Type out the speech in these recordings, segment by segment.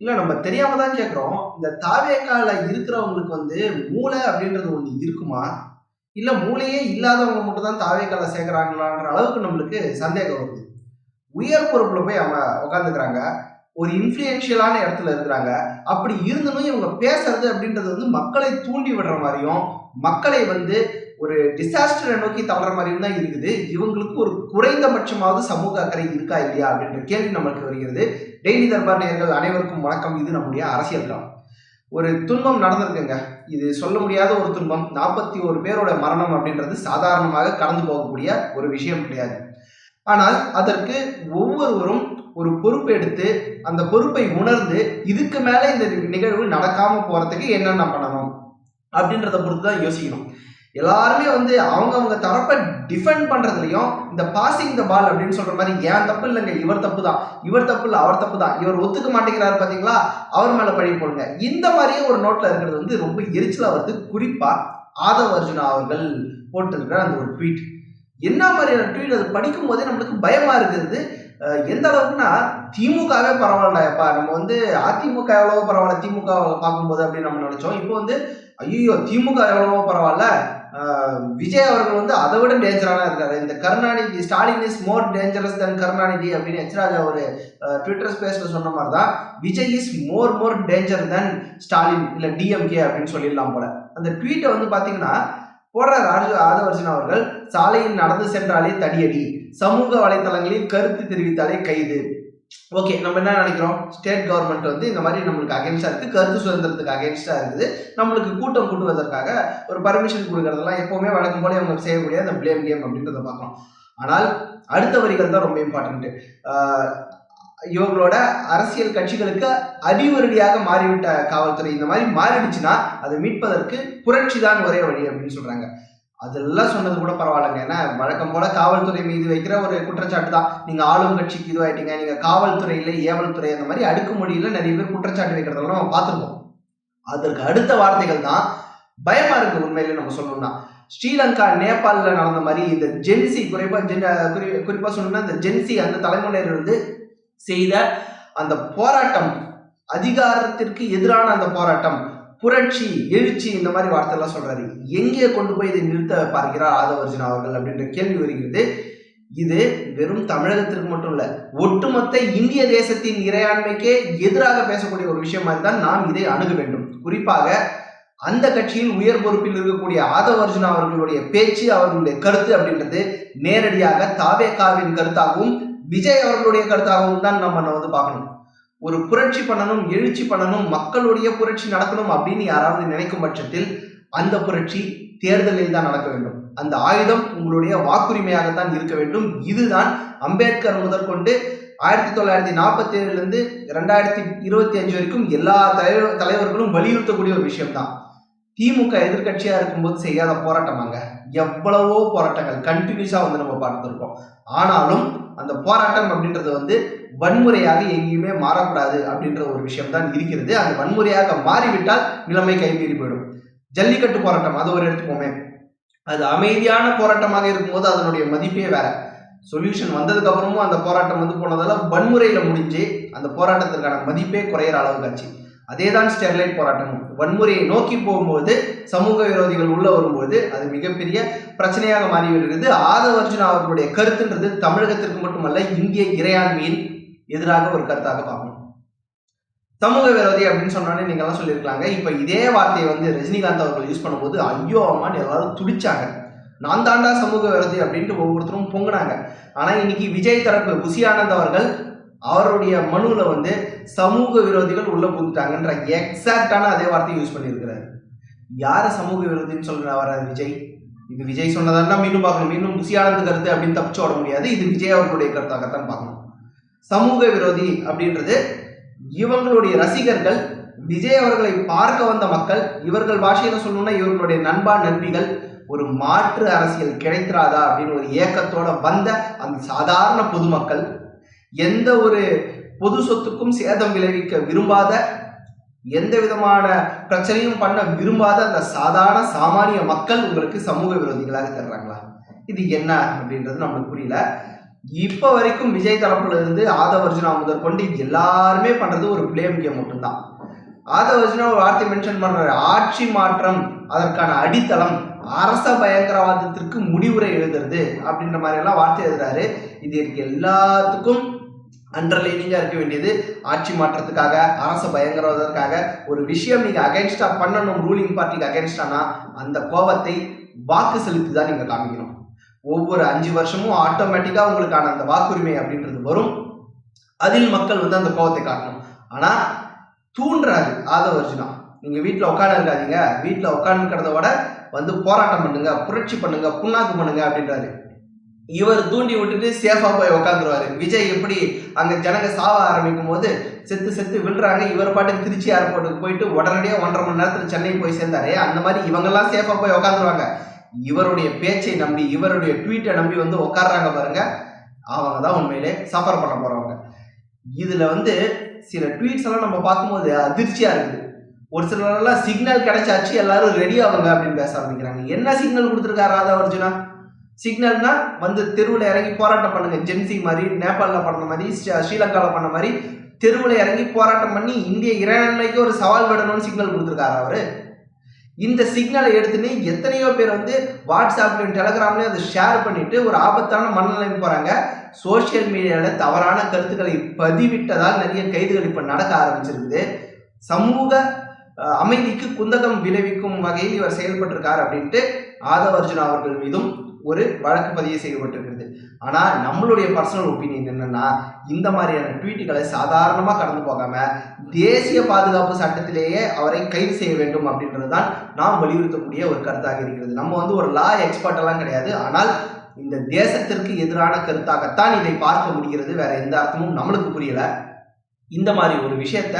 இல்ல நம்ம தெரியாம தான் கேக்குறோம். இந்த தாவேக்கால இருக்கிறவங்களுக்கு வந்து மூளை அப்படின்றது ஒண்ணு இருக்குமா? இல்ல மூளையே இல்லாதவங்க மட்டும் தான் தாவேக்கால சேர்க்கிறாங்களான்ற அளவுக்கு நம்மளுக்கு சந்தேகம் வருது. உயர் பொறுப்புல போய் அவங்க உட்காந்துக்கிறாங்க ஒரு இன்ஃப்ளூயன்ஷியலான இடத்துல இருக்கிறாங்க. அப்படி இருந்தனும் இவங்க பேசுறது அப்படின்றது வந்து மக்களை தூண்டி விடுற மாதிரியும் மக்களை வந்து ஒரு டிசாஸ்டரை நோக்கி தவற மாதிரியும் தான் இருக்குது. இவங்களுக்கு ஒரு குறைந்தபட்சமாவது சமூக அக்கறை இருக்கா இல்லையா அப்படின்ற கேள்வி நம்மளுக்கு வருகிறது. டெய்லி தர்பார் நேர்கள் அனைவருக்கும் வணக்கம். இது நம்முடைய அரசியல் களம். ஒரு துன்பம் நடந்திருக்குங்க. இது சொல்ல முடியாத ஒரு துன்பம். நாற்பத்தி ஒரு பேரோட மரணம் அப்படின்றது சாதாரணமாக கடந்து போகக்கூடிய ஒரு விஷயம் கிடையாது. ஆனால் அதற்கு ஒவ்வொருவரும் ஒரு பொறுப்பு எடுத்து அந்த பொறுப்பை உணர்ந்து இதுக்கு மேலே இந்த நிகழ்வு நடக்காம போறதுக்கு என்னென்ன பண்ணணும் அப்படின்றத பொறுத்து தான் யோசிக்கணும். எல்லாருமே வந்து அவங்க அவங்க தரப்பை டிஃபெண்ட் பண்றதுலயும் இந்த பாசிங் த பால் அப்படின்னு சொல்ற மாதிரி ஏன் தப்பு இல்லைங்க? இவர் தப்பு தான் இவர் தப்பு இல்லை அவர் தப்பு தான் இவர் ஒத்துக்க மாட்டேங்கிறாரு பாத்தீங்களா? அவர் மேல பழி போடுங்க. இந்த மாதிரியே ஒரு நோட்ல இருக்கிறது வந்து ரொம்ப எரிச்சலா வருது. குறிப்பா ஆதவ அர்ஜுனா அவர்கள் போட்டிருக்கிற அந்த ஒரு ட்வீட் என்ன மாதிரியான ட்வீட் அது படிக்கும் போதே நம்மளுக்கு பயமா இருக்குது எந்த அளவுக்குன்னா திமுகவே பரவாயில்லப்பா நம்ம வந்து அதிமுக எவ்வளவோ பரவாயில்ல. திமுக பார்க்கும்போது அப்படின்னு நம்ம நினைச்சோம். இப்போ வந்து ஐயோ திமுக எவ்வளவோ பரவாயில்ல. விஜய் அவர்கள் வந்து அதை விட டேஞ்சரான இருக்காரு. இந்த Karunanidhi Stalin is more dangerous than Karunanidhi அப்படின்னு எச் ஒரு ட்விட்டர் ஸ்பேஸ்ல சொன்ன மாதிரி தான் Vijay is more more danger than Stalin இல்ல டிஎம்கே அப்படின்னு சொல்லிடலாம் போல. அந்த ட்வீட்டை வந்து பாத்தீங்கன்னா போடுற ராஜு ஆதவர்ஜன் அவர்கள். சாலையில் நடந்து சென்றாலே தடியடி. சமூக வலைத்தளங்களில் கருத்து தெரிவித்தாலே கைது. ஓகே நம்ம என்ன நினைக்கிறோம்? ஸ்டேட் கவர்மெண்ட் வந்து இந்த மாதிரி நம்மளுக்கு அகேன்ஸ்டாக இருக்குது கருத்து சுதந்திரத்துக்கு அகேன்ஸ்டாக இருக்குது. நம்மளுக்கு கூட்டம் கூட்டுவதற்காக ஒரு பர்மிஷன் கொடுக்கறதெல்லாம் எப்போவுமே வழக்கம் போல அவங்க செய்யக்கூடிய அந்த பிளேம் கேம் அப்படின்றத பார்க்கலாம் ஆனால் அடுத்த வரிகள் தான் ரொம்ப இம்பார்ட்டன்ட்டு இவங்களோட அரசியல் கட்சிகளுக்கு அடிவருடியாக மாறிவிட்ட காவல்துறை இந்த மாதிரி மாறிடுச்சுன்னா அதை மீட்பதற்கு புரட்சி தான் ஒரே வழி அப்படின்னு சொல்றாங்க. அதெல்லாம் சொன்னது கூட பரவாயில்லைங்க. ஏன்னா வழக்கம் போல காவல்துறை மீது வைக்கிற ஒரு குற்றச்சாட்டு தான். நீங்க ஆளும் கட்சிக்கு இதுவாயிட்டீங்க. நீங்க காவல்துறையில ஏவல்துறை அந்த மாதிரி அடுக்குமொழியில நிறைய பேர் குற்றச்சாட்டு வைக்கிறதெல்லாம் நம்ம பார்த்துருக்கோம். அதற்கு அடுத்த வார்த்தைகள் தான் பயமா இருக்கு உண்மையிலே நம்ம சொல்லணும்னா. ஸ்ரீலங்கா நேபாளில் நடந்த மாதிரி இந்த ஜென்சி குறிப்பா ஜென் குறி குறிப்பா சொல்லணும்னா இந்த ஜென்சி அந்த தலைமுறையினர் வந்து செய்த அந்த போராட்டம் அதிகாரத்திற்கு எதிரான அந்த போராட்டம் புரட்சி எழுச்சி இந்த மாதிரி வார்த்தைலாம் சொல்றாரு. எங்கே கொண்டு போய் இதை நிறுத்த பார்க்கிறார் ஆதவர்ஜன் அவர்கள் அப்படின்ற கேள்வி வருகிறது. இது வெறும் தமிழகத்திற்கு மட்டும் இல்ல ஒட்டுமொத்த இந்திய தேசத்தின் இறையாண்மைக்கே எதிராக பேசக்கூடிய ஒரு விஷயம் மாதிரி தான் நாம் இதை அணுக வேண்டும். குறிப்பாக அந்த கட்சியில் உயர் பொறுப்பில் இருக்கக்கூடிய ஆதவர்ஜுன் அவர்களுடைய பேச்சு அவர்களுடைய கருத்து அப்படின்றது நேரடியாக தாவேகாவின் கருத்தாகவும் விஜய் அவர்களுடைய கருத்தாகவும் தான் நம்ம வந்து பார்க்கணும். ஒரு புரட்சி பண்ணணும் எழுச்சி பண்ணணும் மக்களுடைய புரட்சி நடக்கணும் அப்படின்னு யாராவது நினைக்கும் பட்சத்தில் அந்த புரட்சி தேர்தலில் தான் நடக்க வேண்டும். அந்த ஆயுதம் உங்களுடைய வாக்குரிமையாகத்தான் இருக்க வேண்டும். இதுதான் அம்பேத்கர் முதற்கொண்டு ஆயிரத்தி தொள்ளாயிரத்தி நாற்பத்தி ஏழுலேருந்து ரெண்டாயிரத்தி இருபத்தி அஞ்சு வரைக்கும் எல்லா தலைவர் தலைவர்களும் வலியுறுத்தக்கூடிய ஒரு விஷயம்தான். திமுக எதிர்கட்சியாக இருக்கும்போது செய்யாத போராட்டமாங்க எவ்வளவோ போராட்டங்கள் கண்டினியூஸாக வந்து நம்ம பார்த்துருக்கோம். ஆனாலும் அந்த போராட்டம் அப்படின்றது வந்து வன்முறையாக எங்கேயுமே மாறக்கூடாது அப்படின்ற ஒரு விஷயம் தான் இருக்கிறது. அது வன்முறையாக மாறிவிட்டால் நிலைமை கைமீறி போயிடும். ஜல்லிக்கட்டு போராட்டம் அது ஒரு எடுத்துப்போமே அது அமைதியான போராட்டமாக இருக்கும்போது அதனுடைய மதிப்பே வேற. சொல்யூஷன் வந்ததுக்கு அப்புறமும் அந்த போராட்டம் வந்து போனதால வன்முறையில முடிஞ்சு அந்த போராட்டத்திற்கான மதிப்பே குறையிற அளவுக்கு ஆச்சு. அதே தான் ஸ்டெர்லைட் போராட்டமும். வன்முறையை நோக்கி போகும்போது சமூக விரோதிகள் உள்ள வரும்போது அது மிகப்பெரிய பிரச்சனையாக மாறி வருகிறது ஆதவர்ஜுனா அவர்களுடைய கருத்துன்றது தமிழகத்திற்கு மட்டுமல்ல இந்திய இறையாண்மையின் எதிராக ஒரு கருத்தாக பார்க்கணும் சமூக விரோதி அப்படின்னு சொன்னோன்னே நீங்க எல்லாம் சொல்லியிருக்கலாங்க. இப்ப இதே வார்த்தையை வந்து ரஜினிகாந்த் அவர்கள் யூஸ் பண்ணும்போது ஐயோ அம்மான்னு எல்லாரும் துடிச்சாங்க. நான் தாண்டா சமூக விரோதி அப்படின்ட்டு ஒவ்வொருத்தரும் பொங்குனாங்க. ஆனா இன்னைக்கு விஜய் தரப்பு புசி ஆனந்த் அவர்கள் அவருடைய மனுவில் வந்து சமூக விரோதிகள் உள்ள புகுந்துட்டாங்கன்ற எக்ஸாக்டான அதே வார்த்தையை யூஸ் பண்ணியிருக்கிறாரு. யார சமூக விரோதின்னு சொல்ற வராது விஜய்? இது விஜய் சொன்னதாண்டா மீண்டும் பார்க்கணும். மீண்டும் புசி ஆனந்த் கருத்து அப்படின்னு தப்பிச்சு விட முடியாது. இது விஜய் அவர்களுடைய கருத்தாகத்தான் பார்க்கணும். சமூக விரோதி அப்படின்றது இவங்களுடைய ரசிகர்கள் விஜய் அவர்களை பார்க்க வந்த மக்கள் இவர்கள் பாஷையில சொல்லணும்னா இவர்களுடைய நண்பா நண்பிகள் ஒரு மாற்று அரசியல் கிடைத்திராதா அப்படின்னு ஒரு ஏக்கத்தோட வந்த அந்த சாதாரண பொதுமக்கள் எந்த ஒரு பொது சொத்துக்கும் சேதம் விளைவிக்க விரும்பாத எந்த விதமான பிரச்சனையும் பண்ண விரும்பாத அந்த சாதாரண சாமானிய மக்கள் உங்களுக்கு சமூக விரோதிகளாக தர்றாங்களா? இது என்ன அப்படின்றது நம்மளுக்கு புரியல. இப்போ வரைக்கும் விஜய் தரப்புல இருந்து ஆதவர்ஜுனா முதற் கொண்டு எல்லாருமே பண்றது ஒரு பிளேம் கேம் மட்டும்தான். ஆதவர்ஜுனா ஒரு வார்த்தை மென்ஷன் பண்றாரு. ஆட்சி மாற்றம் அதற்கான அடித்தளம் அரச பயங்கரவாதத்திற்கு முடிவுரை எழுதுறது அப்படின்ற மாதிரி எல்லாம் வார்த்தை எழுதுறாரு. இது இருக்கு எல்லாத்துக்கும் அண்டர்லைனிங்காக இருக்க வேண்டியது. ஆட்சி மாற்றத்துக்காக அரச பயங்கரவாதத்துக்காக ஒரு விஷயம் நீங்கள் அகைன்ஸ்டாக பண்ணணும் ரூலிங் பார்ட்டிக்கு அகைன்ஸ்டானா அந்த கோபத்தை வாக்கு செலுத்தி தான் நீங்கள் காமிக்கணும். ஒவ்வொரு அஞ்சு வருஷமும் ஆட்டோமேட்டிக்காக உங்களுக்கான அந்த வாக்குரிமை அப்படின்றது வரும். அதில் மக்கள் வந்து அந்த கோபத்தை காட்டணும். ஆனால் தூண்டுறாரு ஆதவர்ஜுனா நீங்கள் வீட்டில் உட்காந்து இருக்காதீங்க. வீட்டில் உட்காந்துக்கிறத விட வந்து போராட்டம் பண்ணுங்க புரட்சி பண்ணுங்க புண்ணாக்கு பண்ணுங்க அப்படின்றாரு. இவர் தூண்டி விட்டுட்டு சேஃபா போய் உக்காந்துருவாரு விஜய் எப்படி அங்க ஜனங்க சாவ ஆரம்பிக்கும் போது செத்து செத்து விழுறாங்க இவர் பாட்டுக்கு திருச்சி ஏர்போர்ட்டுக்கு போயிட்டு உடனடியாக ஒன்றரை மணி நேரத்துல சென்னை போய் சேர்ந்தாரு. அந்த மாதிரி இவங்கெல்லாம் சேஃபா போய் உக்காந்துருவாங்க இவருடைய பேச்சை நம்பி இவருடைய ட்வீட்டை நம்பி வந்து உட்காடுறாங்க பாருங்க. அவங்க தான் உண்மையிலே சஃபர் பண்ண போறவங்க. இதுல வந்து சில ட்வீட்ஸ் எல்லாம் நம்ம பார்க்கும்போது அதிர்ச்சியா இருக்குது. ஒரு சிலரெல்லாம் சிக்னல் கிடைச்சாச்சு எல்லாரும் ரெடி ஆகுங்க அப்படின்னு பேச ஆரம்பிக்கிறாங்க. என்ன சிக்னல் கொடுத்துருக்காரு ராதா அர்ஜுனா சிக்னல்னா வந்து தெருவில் இறங்கி போராட்டம் பண்ணுங்க. ஜென்சி மாதிரி நேபாளில் பண்ண மாதிரி ஸ்ரீ- ஸ்ரீலங்காவில் பண்ண மாதிரி தெருவில் இறங்கி போராட்டம் பண்ணி இந்திய இறையாண்மைக்கு ஒரு சவால் விடணும்னு சிக்னல் கொடுத்துருக்காரு அவரு. இந்த சிக்னலை எடுத்துன்னு எத்தனையோ பேர் வந்து வாட்ஸ்அப்லையும் டெலகிராம்லையும் அதை ஷேர் பண்ணிட்டு ஒரு ஆபத்தான மனநிலைக்கு போகிறாங்க சோஷியல் மீடியாவில் தவறான கருத்துக்களை பதிவிட்டதால் நிறைய கைதுகள் இப்போ நடக்க ஆரம்பிச்சிருக்குது. சமூக அமைதிக்கு குந்தகம் விளைவிக்கும் வகையில் இவர் செயல்பட்டிருக்கார் அப்படின்ட்டு ஆதவர்ஜுனா அவர்கள் மீதும் ஒரு வழக்கு பதிவு செய்யப்பட்டிருக்கிறது. ஆனால் நம்மளுடைய பர்சனல் ஒப்பீனியன் என்னன்னா இந்த மாதிரியான ட்வீட்டுகளை சாதாரணமாக கடந்து போகாம தேசிய பாதுகாப்பு சட்டத்திலேயே அவரை கைது செய்ய வேண்டும் அப்படின்றது தான் நாம் வலியுறுத்தக்கூடிய ஒரு கருத்தாக இருக்கிறது. நம்ம வந்து ஒரு லா எக்ஸ்பர்ட் எல்லாம் கிடையாது. ஆனால் இந்த தேசத்திற்கு எதிரான கருத்தாகத்தான் இதை பார்க்க முடிகிறது. வேற எந்த அர்த்தமும் நம்மளுக்கு புரியல. இந்த மாதிரி ஒரு விஷயத்த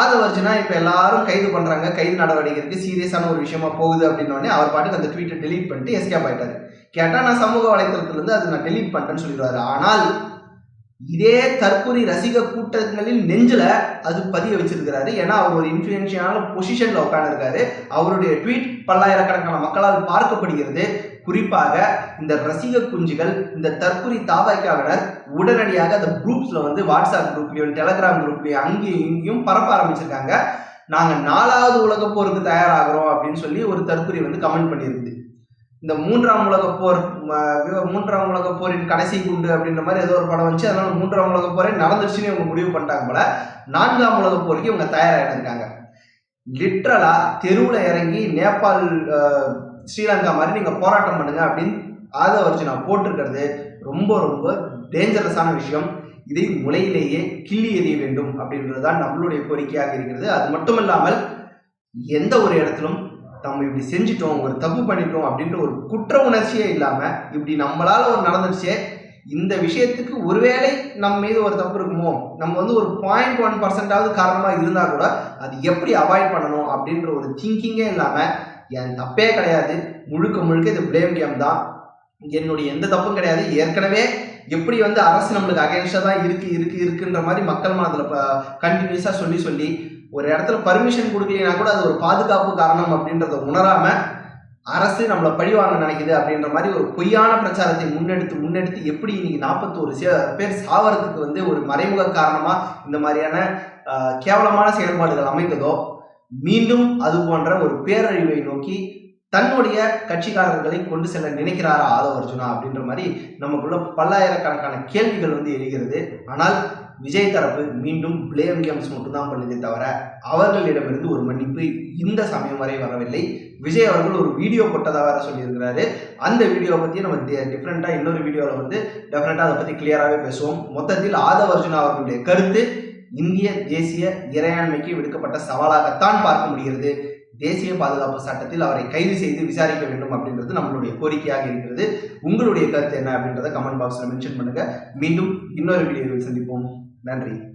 ஆதவர்ஜுனா இப்போ எல்லாரும் கைது பண்ணுறாங்க கைது நடவடிக்கைக்கு சீரியஸான ஒரு விஷயமா போகுது அப்படின்னோடனே அவர் பாட்டுக்கு அந்த ட்வீட்டை டெலீட் பண்ணிட்டு எஸ்கேப் ஆயிட்டாரு. கேட்டால் நான் சமூக வலைத்தளத்துல இருந்து நான் டெலீட் பண்ணிட்டேன்னு சொல்லிடுவாரு. ஆனால் இதே தற்கொலை ரசிக கூட்டங்களில் நெஞ்சில் அது பதிய வச்சிருக்கிறாரு. ஏன்னா அவர் ஒரு இன்ஃபுளுன்ஷியலான பொசிஷனில் உட்காந்துருக்காரு அவருடைய ட்வீட் பல்லாயிரக்கணக்கான மக்களால் பார்க்கப்படுகிறது. குறிப்பாக இந்த ரசிக குஞ்சுகள் இந்த தற்கொலை தாவாய்க்காவினர் உடனடியாக அந்த குரூப்ஸில் வந்து வாட்ஸ்அப் குரூப்லயும் டெலகிராம் குரூப்லயும் அங்கேயும் இங்கேயும் பரப்ப ஆரம்பிச்சிருக்காங்க. நாங்கள் நாலாவது உலக போருக்கு தயாராகிறோம் அப்படின்னு சொல்லி ஒரு தற்கொலை வந்து கமெண்ட் பண்ணியிருக்குது. இந்த மூன்றாம் உலக போர் மூன்றாம் உலக போரின் கடைசி குண்டு அப்படின்ற மாதிரி ஏதோ ஒரு படம் வந்துச்சு. அதனால மூன்றாம் உலக போரே நடந்துருச்சுன்னு இவங்க முடிவு பண்ணிட்டாங்க போல. நான்காம் உலக போருக்கு இவங்க தயாராகிட்டு லிட்ரலா தெருவில் இறங்கி நேபாள் ஸ்ரீலங்கா மாதிரி நீங்க போராட்டம் பண்ணுங்க அப்படின்னு ஆதவர்ஜுனா போட்டிருக்கிறது ரொம்ப ரொம்ப டேஞ்சரஸான விஷயம். இதை முளையிலேயே கிள்ளி எறிய வேண்டும் அப்படின்றது தான் நம்மளுடைய கோரிக்கையாக இருக்கிறது. அது மட்டும் இல்லாமல் எந்த ஒரு இடத்திலும் நம்ம இப்படி செஞ்சிட்டோம் ஒரு தப்பு பண்ணிட்டோம் அப்படின்ற ஒரு குற்ற உணர்ச்சியே இல்லாமல் இப்படி நம்மளால் ஒரு நடந்துருச்சே இந்த விஷயத்துக்கு ஒருவேளை நம்ம மீது ஒரு தப்பு இருக்குமோ நம்ம வந்து ஒரு பாயிண்ட் ஒன் பர்சன்டாவது காரணமாக இருந்தால் கூட அது எப்படி அவாய்ட் பண்ணணும் அப்படின்ற ஒரு திங்கிங்கே இல்லாமல் என் தப்பே கிடையாது முழுக்க முழுக்க இது பிளேம் கேம் தான். என்னுடைய எந்த தப்பும் கிடையாது. ஏற்கனவே எப்படி வந்து அரசு நம்மளுக்கு அகேன்ஸ்டாக தான் இருக்கு இருக்கு இருக்குன்ற மாதிரி மக்கள் மனதில் கண்டினியூஸாக சொல்லி சொல்லி ஒரு இடத்துல பர்மிஷன் கொடுக்கலனா கூட அது ஒரு பாதுகாப்பு காரணம் அப்படின்றத உணராம அரசு நம்மளை பழிவாங்க நினைக்குது அப்படின்ற மாதிரி ஒரு பொய்யான பிரச்சாரத்தை முன்னெடுத்து முன்னெடுத்து எப்படி இன்னைக்கு நாற்பத்தோரு பேர் சாவறதுக்கு வந்து ஒரு மறைமுக காரணமா இந்த மாதிரியான கேவலமான செயல்பாடுகள் அமைந்ததோ மீண்டும் அது போன்ற ஒரு பேரழிவை நோக்கி தன்னுடைய கட்சிக்காரர்களை கொண்டு செல்ல நினைக்கிறாரா ஆதவ அர்ஜுனா அப்படின்ற மாதிரி நமக்குள்ள பல்லாயிரக்கணக்கான கேள்விகள் வந்து எழுகிறது. ஆனால் விஜய் தரப்பு மீண்டும் பிளேம் கேம்ஸ் மட்டும்தான் பண்ணுதே தவிர அவர்களிடமிருந்து ஒரு மன்னிப்பு இந்த சமயம் வரை வரவில்லை. விஜய் அவர்கள் ஒரு வீடியோ போட்டதாக வேற சொல்லியிருக்கிறாரு. அந்த வீடியோ பற்றி நம்ம டிஃப்ரெண்ட்டாக இன்னொரு வீடியோவில் வந்து டெஃபினட்டாக அதை பற்றி கிளியராகவே பேசுவோம். மொத்தத்தில் ஆதவ அர்ஜுனா அவர்களுடைய கருத்து இந்திய தேசிய இறையாண்மைக்கு விடுக்கப்பட்ட சவாலாகத்தான் பார்க்க முடிகிறது. தேசிய பாதுகாப்பு சட்டத்தில் அவரை கைது செய்து விசாரிக்க வேண்டும் அப்படின்றது நம்மளுடைய கோரிக்கையாக இருக்கிறது. உங்களுடைய கருத்து என்ன அப்படின்றத கமெண்ட் பாக்ஸில் மென்ஷன் பண்ணுங்க. மீண்டும் இன்னொரு வீடியோவில் சந்திப்போம். நன்றி.